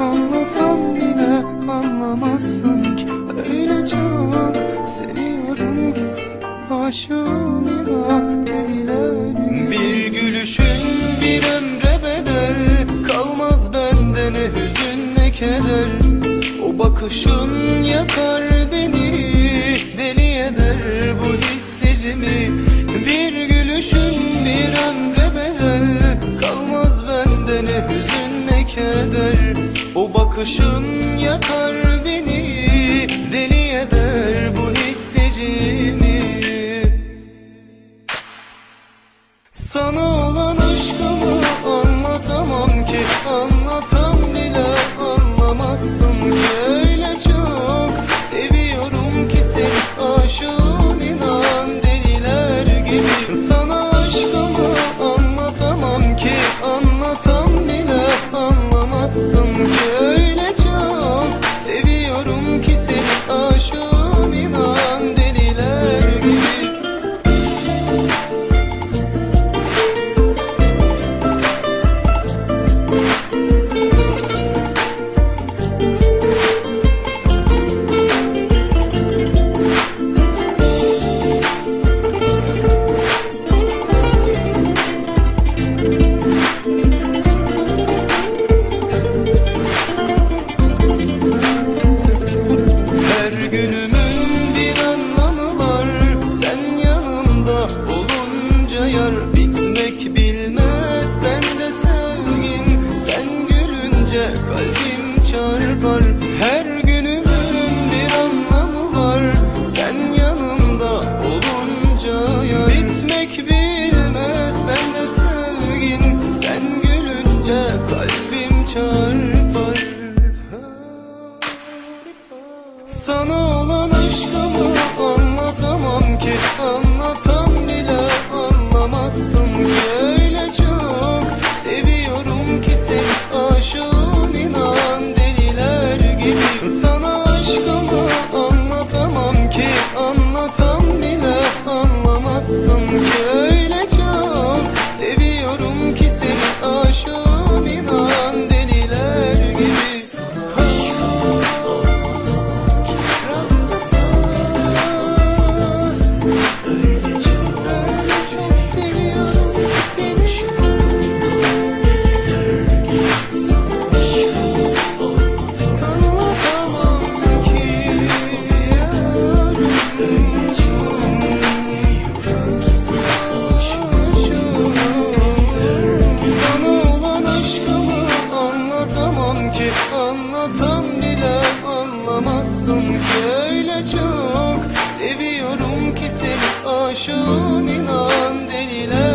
anlatsam bile anlamazsın ki. Öyle çok seviyorum ki seni Aşığım inan deliler Bir gülüşün bir ömre bedel Kalmaz bende ne hüzün ne keder. O bakışın yakar beni Deli eder bu hislerimi. Bir gülüşün bir ömre keder O bakışın yakar beni Deli eder bu hislerimi. Sana olan anlatsam bile anlamazsın ki öyle çok. Seviyorum ki seni aşığım inan deliler.